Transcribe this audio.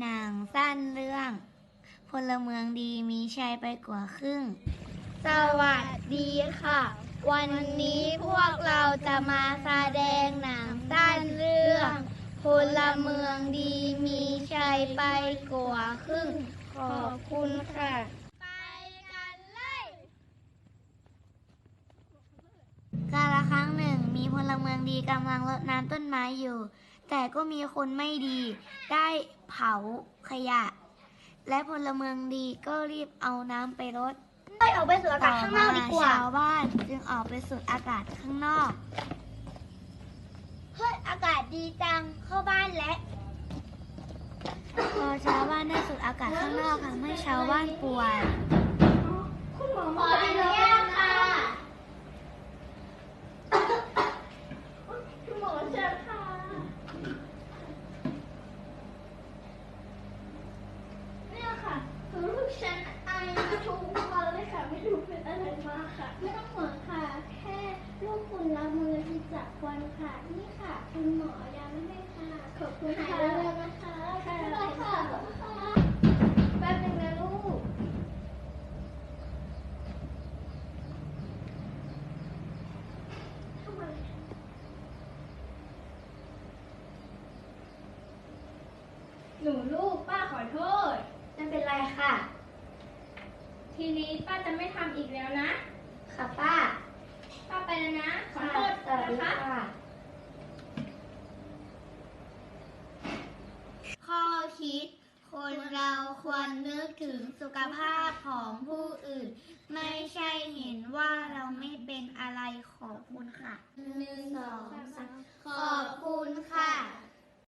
หนังสั้นเรื่อง พลเมืองดีมีชัยไปกว่าครึ่ง สวัสดีค่ะ วันนี้พวกเราจะมาแสดงหนังสั้นเรื่องพลเมืองดีมีชัยไปกว่าครึ่ง ขอบคุณค่ะไปกันเลยกาละครั้งหนึ่งมีพลเมืองดีกำลังรดน้ำต้นไม้อยู่ แต่ก็มีคนไม่ดี ได้เผาขยะ และพลเมืองดีก็รีบเอาน้ำไปรดไปออกไปสูดอากาศข้างนอกดีกว่าชาวบ้านจึงออกไปสูดอากาศข้างนอก เฮ้ยอากาศดีจังเข้าบ้านแล้วพอชาวบ้านได้สูดอากาศข้างนอกทำให้ชาวบ้านป่วยคุณหมอขออนุญาตค่ะ คุณหมอเชิญค่ะ เนี่ยค่ะคือลูกฉันไอ มาทุกวันเลยค่ะไม่รู้เป็นอะไรมาค่ะ ไม่ต้องห่วงค่ะ แค่ลูกคุณละมือที่จากควันค่ะ นี่ค่ะ คุณหมอยาไม่ให้ค่ะขอบคุณค่ะแล้วนะคะค่ะค่ะแป๊บนึงนะลูก หนูลูกป้าขอโทษ ไม่เป็นไรค่ะ ทีนี้ป้าจะไม่ทำอีกแล้วนะ ค่ะป้าป้าไปแล้วนะ ขอโทษสวัสดีนะคะ ค่ะ ข้อคิด คนเราควรนึกถึงสุขภาพของผู้อื่น ไม่ใช่เห็นว่า